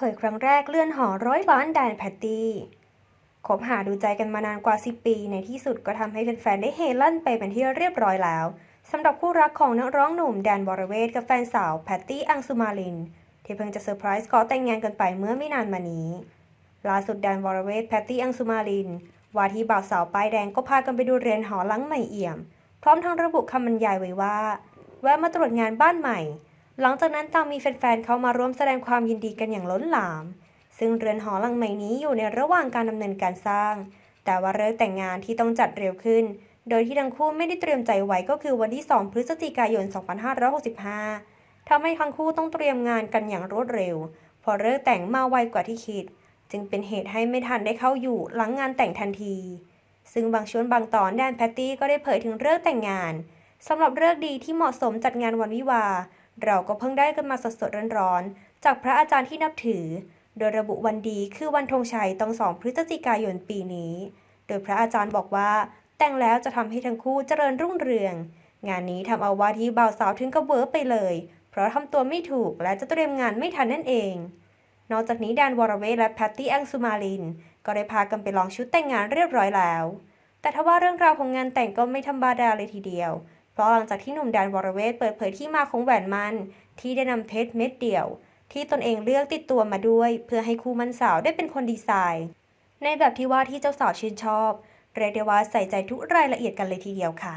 เผยครั้งแรกเลื่อนหอร้อยล้านแดนแพตตี้คบหาดูใจกันมานานกว่า 10 ปี ในที่สุดก็ทำให้แฟนๆ ได้เฮลั่นไปเป็นที่เรียบร้อยแล้วสำหรับคู่รักของนักร้องหนุ่มแดนวรเวทกับแฟนสาวแพตตี้อังสุมาลิน ที่เพิ่งจะเซอร์ไพรส์ขอแต่งงานกันไปเมื่อไม่นานมานี้ ล่าสุดแดนวรเวทแพตตี้อังสุมาลินว่าที่บ่าวสาวป้ายแดงก็พากันไปดูเรือนหอหลังใหม่เอี่ยม พร้อมทั้งระบุคำบรรยายไว้ว่าแวะมาตรวจงานบ้านใหม่ หลังจากนั้นต่างมีแฟนๆเข้ามาร่วมแสดงความยินดีกันอย่างล้นหลาม ซึ่งเรือนหอหลังใหม่นี้อยู่ในระหว่างการดำเนินการสร้าง แต่ว่าเลิกแต่งงานที่ต้องจัดเร็วขึ้น โดยที่ทั้งคู่ไม่ได้เตรียมใจไว้ก็คือวันที่ 2 พฤศจิกายน 2565ทำให้ทั้งคู่ต้องเตรียมงานกันอย่างรวดเร็ว พอเลิกแต่งมาไวกว่าที่คิด จึงเป็นเหตุให้ไม่ทันได้เข้าอยู่หลังงานแต่งทันที ซึ่งบางช่วงบางตอนแดนแพตตี้ก็ได้เผยถึงเลิกแต่งงานสำหรับเลิกดีที่เหมาะสมจัดงานวันวิวา เราก็เพิ่งได้กันมาสดๆร้อนๆ จากพระอาจารย์ที่นับถือ โดยระบุวันดีคือวันธงชัยตรงสองพฤศจิกายนปีนี้ โดยพระอาจารย์บอกว่า แต่งแล้วจะทำให้ทั้งคู่เจริญรุ่งเรือง งานนี้ทำเอาว่าที่บ่าวสาวถึงกับเวอร์ไปเลย เพราะทำตัวไม่ถูกและจะเตรียมงานไม่ทันนั่นเอง นอกจากนี้แดนวอร์เวและแพตตี้แองสุมาลิน ก็ได้พากันไปลองชุดแต่งงานเรียบร้อยแล้ว แต่ทว่าเรื่องราวของงานแต่งก็ไม่ธรรมดาเลยทีเดียว เพราะหลังจากที่หนุ่มแดนวรเวทเปิดเผยที่มาของแหวนมัน ที่ได้นำเพชรเม็ดเดียว ที่ตนเองเลือกติดตัวมาด้วย เพื่อให้คู่มั่นสาวได้เป็นคนดีไซน์ ในแบบที่ว่าที่เจ้าสาวชื่นชอบ เรียกได้ว่าใส่ใจทุกรายละเอียดกันเลยทีเดียวค่ะ